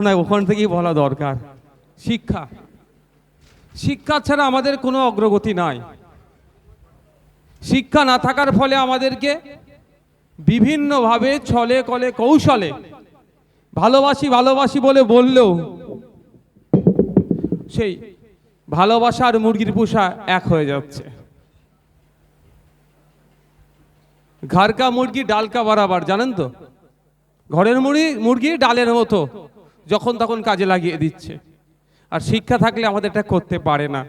না, ওখান থেকেই বলা দরকার। শিক্ষা। শিক্ষা ছাড়া আমাদের কোনো অগ্রগতি নাই। শিক্ষা না থাকার ফলে আমাদেরকে বিভিন্নভাবে ছলে কলে কৌশলে ভালোবাসি ভালোবাসি বলে বললেও সেই ভালোবাসা আর মুরগির পোষা এক হয়ে যাচ্ছে। ঘরকা মুরগি, ডালকা বরাবর, জানেন তো? ঘরের মুরগি মুরগি, ডালের মতো। যখন তখন কাজে লাগিয়ে দিচ্ছে। আর শিক্ষা থাকলে আমাদের এটা করতে পারে না।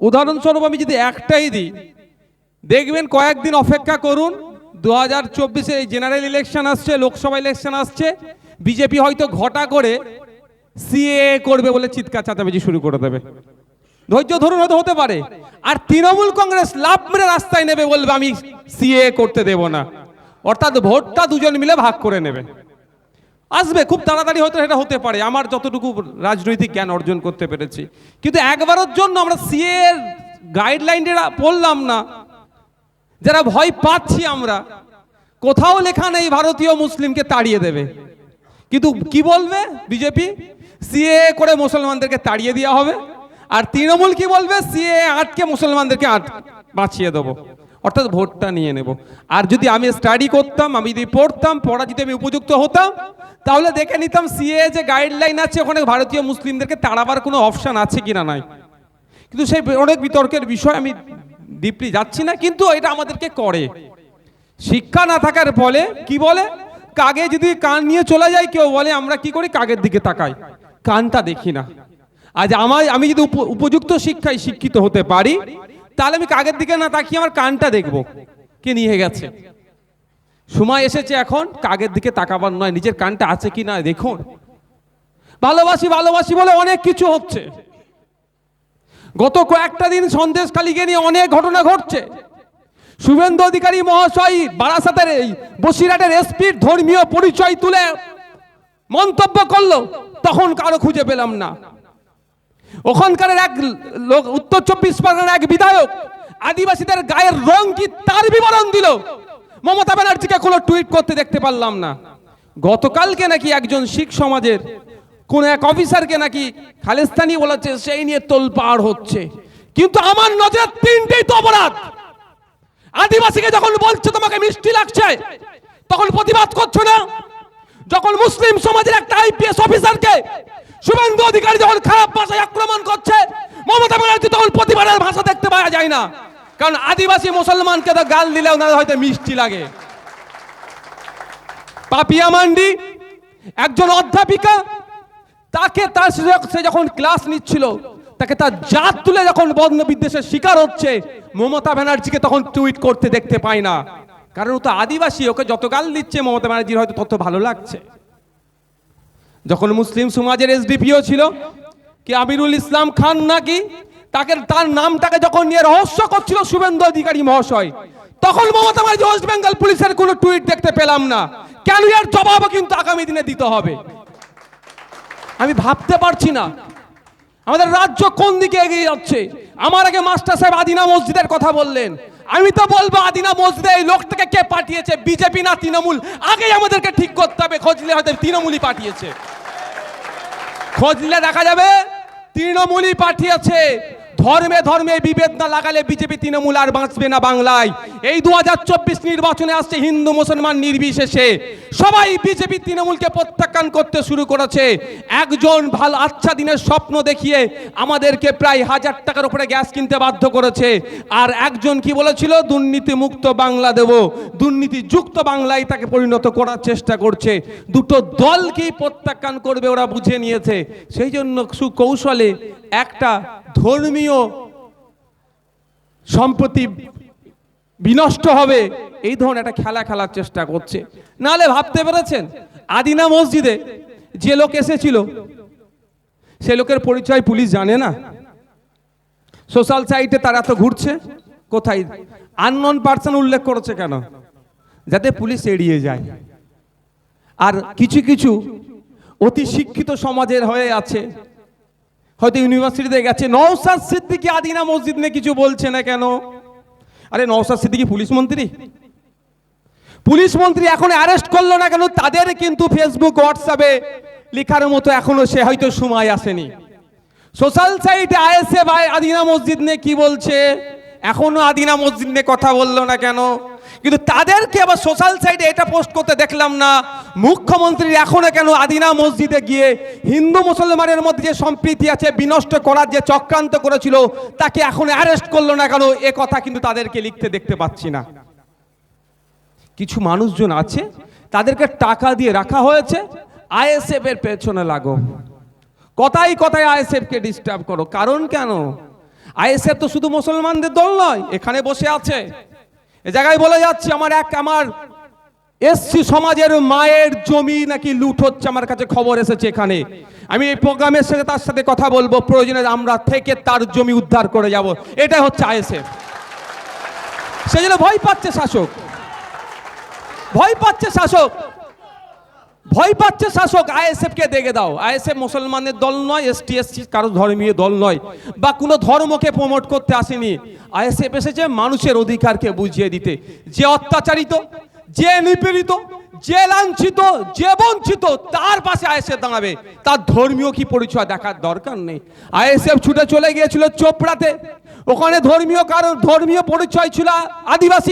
উদাহরণস্বরূপ আমি যদি একটাই দিই, দেখবেন কয়েকদিন অপেক্ষা করুন দু হাজার চব্বিশে এই জেনারেল ইলেকশন আসছে, লোকসভা ইলেকশন আসছে, বিজেপি হয়তো ঘটা করে সিএ করবে বলে চিৎকার চাচামেচি শুরু করে দেবে। ধৈর্য ধরুন, হয়তো হতে পারে। আর তৃণমূল কংগ্রেস লাভ মেরে রাস্তায় নেবে বলবে, আমি সিএ করতে দেব না। অর্থাৎ ভোটটা দুজন মিলে ভাগ করে নেবে। আসবে, খুব তাড়াতাড়ি হয়তো সেটা হতে পারে। আমার যতটুকু রাজনৈতিক জ্ঞান অর্জন করতে পেরেছি। কিন্তু একবারের জন্য আমরা সিএ গাইডলাইনটা পড়লাম না। যারা ভয় পাচ্ছি আমরা, কোথাও লেখা নেই ভারতীয় মুসলিমকে তাড়িয়ে দেবে। কিন্তু কি বলবে বিজেপি সিএ করে মুসলমানদেরকে তাড়িয়ে দেওয়া হবে। আর তৃণমূল কি বলবে? সিএ আটকে মুসলমানদেরকে আট বাঁচিয়ে দেবো। অর্থাৎ ভোটটা নিয়ে নেব। আর যদি আমি স্টাডি করতাম, আমি যদি পড়তাম, পড়া যদি আমি উপযুক্ত হতাম, তাহলে দেখে নিতাম সিএ যে গাইডলাইন আছে, ওখানে ভারতীয় মুসলিমদেরকে তাড়াবার কোনো অপশন আছে কিনা নাই। কিন্তু সেই অনেক বিতর্কের বিষয়, আমি ডিপলি যাচ্ছি না, কিন্তু এটা আমাদেরকে করে। শিক্ষা না থাকার ফলে কি বলে? কাগে যদি কান নিয়ে চলে যায়, কেউ বলে, আমরা কি করি? কাগের দিকে তাকাই। কানটা দেখি না। আজ আমার আমি যদি উপ- উপযুক্ত শিক্ষায় শিক্ষিত হতে পারি তাহলে আমি কাগের দিকে না তাকিয়ে আমার কানটা দেখব কে নিয়ে গেছে। সময় এসেছে এখন কাগের দিকে তাকাবার নয়, নিজের কানটা আছে কি না দেখুন। ভালোবাসি ভালোবাসি বলে অনেক কিছু হচ্ছে। গত কয়েকটা দিন সন্দেশ সন্দেশখালীকে নিয়ে অনেক ঘটনা ঘটছে। শুভেন্দু অধিকারী মহাশয় বারাসাতের এই বসিরহাটের এসপির ধর্মীয় পরিচয় তুলে মন্তব্য করল, তখন কারও খুঁজে পেলাম না। ওখানকার এক লোক, উত্তর চব্বিশ পরগনার এক বিধায়ক আদিবাসীদের গায়ের রং কি তার বিবরণ দিল? মমতা ব্যানার্জিকে কোনো টুইট করতে দেখতে পারলাম না। গতকালকে নাকি একজন শিখ সমাজের কোন এক অফিসারকে নাকি খালিস্তানি বলেছে, সেই নিয়ে তোলপাড় হচ্ছে। কিন্তু আমার নজরে তিনটেই তো অপরাধ। আদিবাসীকে যখন বলছে তোমাকে মিষ্টি লাগছে, তখন প্রতিবাদ করছ না? যখন মুসলিম সমাজের একটা আইপিএস অফিসারকে শুভেন্দু অধিকারী যখন খারাপ ভাষায় আক্রমণ করছে, মমতা ব্যানার্জি তখন প্রতিবাদের ভাষা দেখতে পাওয়া যায় না। কারণ আদিবাসী মুসলমানকে তো গাল দিলে ওনাদের হয়তো মিষ্টি লাগে। পাপিয়া মান্ডি, একজন অধ্যাপিকা, তাকে তার সে- যখন ক্লাস নিচ্ছিল, তাকে তার জাত তুলে যখন বর্ণ বিদ্বেষের শিকার হচ্ছে, মমতা ব্যানার্জিকে তখন টুইট করতে দেখতে পায় না। কারণ ও তো আদিবাসী, ওকে যত গাল দিচ্ছে মমতা ব্যানার্জির হয়তো তত ভালো লাগছে। যখন মুসলিম সমাজের এসডিপিও ছিল, কি আমিরুল ইসলাম খান নাকি, তাকে, তার নামটাকে যখন নিয়ে রহস্য করছিল শুভেন্দু অধিকারী মহাশয়, তখন মমতা ব্যানার্জি ওয়েস্ট বেঙ্গল পুলিশের কোনো টুইট দেখতে পেলাম না। কেন এর জবাবও কিন্তু আগামী দিনে দিতে হবে? আমি ভাবতে পারছি না। আমাদের রাজ্য কোন দিকে এগিয়ে যাচ্ছে? আমার আগে মাস্টার সাহেব আদিনা মসজিদের কথা বললেন। আমি তো বলব, আদিনা মসজিদে এই লোকটাকে কে পাঠিয়েছে? বিজেপি না তৃণমূল? আগেই আমাদেরকে ঠিক করতে হবে, খোঁজলে হয়তো তৃণমূলই পাঠিয়েছে। খোঁজলে দেখা যাবে, তৃণমূলই পাঠিয়েছে। ধর্মে ধর্মে বিভেদ না লাগালে বিজেপি তৃণমূল আর বাঁচবে না বাংলায়। এই দু হাজার চব্বিশ নির্বাচনে আসছে হিন্দু মুসলমান নির্বিশেষে। সবাই বিজেপি তৃণমূলকে প্রত্যাখ্যান করতে শুরু করেছে। একজন ভালো আচ্ছা দিনের স্বপ্ন দেখিয়ে আমাদেরকে প্রায় হাজার টাকার উপরে গ্যাস কিনতে বাধ্য করেছে। আর একজন কি বলেছিল? দুর্নীতি মুক্ত বাংলা দেব। দুর্নীতি যুক্ত বাংলায় তাকে পরিণত করার চেষ্টা করছে। দুটো দলকেই প্রত্যাখ্যান করবে ওরা বুঝে নিয়েছে। সেই জন্য সুকৌশলে একটা ধর্মীয় সম্পত্তি বিনষ্ট হবে, এই ধরনের একটা খেলা খেলার চেষ্টা করছে। নাহলে ভাবতে পেরেছেন? আদিনা মসজিদে যে লোক এসেছিল, সে লোকের পরিচয় পুলিশ জানে না। সোশ্যাল সাইটে তারা তো ঘুরছে, কোথায়? আননন পার্সন উল্লেখ করেছে কেন? যাতে পুলিশ এড়িয়ে যায়। আর কিছু কিছু অতি শিক্ষিত সমাজের হয়ে আছে হয়তো ইউনিভার্সিটিতে গেছে। নওসাদ সিদ্দিকি আদিনা মসজিদ নিয়ে কিছু বলছে না কেন? আরে নওসাদ সিদ্দিকি পুলিশ মন্ত্রী? পুলিশ মন্ত্রী এখন অ্যারেস্ট করল না কেন? তাদের কিন্তু ফেসবুক হোয়াটসঅ্যাপে লেখার মতো এখনও সে হয়তো সময় আসেনি। সোশ্যাল সাইটে আইএসএফ আদিনা মসজিদ নিয়ে কি বলছে? এখনও আদিনা মসজিদ নিয়ে কথা বলল না কেন? কিন্তু তাদেরকে আবার সোশ্যাল সাইটে এটা পোস্ট করতে দেখলাম না। মুখ্যমন্ত্রী এখনও কেন আদিনা মসজিদে গিয়ে হিন্দু মুসলমানের মধ্যে যে সম্প্রীতি আছে, বিনষ্ট করার যে চক্রান্ত করেছিল, তাকে এখন অ্যারেস্ট করল না কেন? এ কথা কিন্তু তাদেরকে লিখতে দেখতে পাচ্ছি না। কিছু মানুষজন আছে, তাদেরকে টাকা দিয়ে রাখা হয়েছে, আইএসএফ এর পেছনে লাগো। কথাই কথায় আইএসএফ কে ডিস্টার্ব করো। কারণ কেন? আইএসএফ তো শুধু মুসলমানদের দল নয়, এখানে বসে আছে। এ জায়গায় বলে যাচ্ছে, আমার এক, আমার এসসি সমাজের মায়ের জমি নাকি লুট হচ্ছে, আমার কাছে খবর এসেছে এখানে। আমি এই প্রোগ্রামের সাথে তার সাথে কথা বলব, প্রয়োজনে আমরা থেকে তার জমি উদ্ধার করে যাব। এটা হচ্ছে আইএসএফ। সেই জন্য ভয় পাচ্ছে শাসক। ভয় পাচ্ছে শাসক। ভয় পাচ্ছে শাসক আইএসএফ কে দেখে দাও। আইএসএফ মুসলমানের দল নয়, এসটি, এসসি কারও ধর্মীয় দল নয়, বা কোনো ধর্মকে প্রমোট করতে আসেনি। আইএসএফ এসেছে মানুষের অধিকারকে বুঝিয়ে দিতে। যে অত্যাচারিত যে নিপীড়িত, যে লাঞ্ছিত, যে বঞ্চিত, তার পাশে আইএসএফ দাঁড়াবে। তার ধর্মীয় কি পরিচয় দেখার দরকার নেই? আইএসএফ ছুটে চলে গিয়েছিল চোপড়াতে। ওখানে ধর্মীয় কারণ ধর্মীয় পরিচয় ছিল আদিবাসী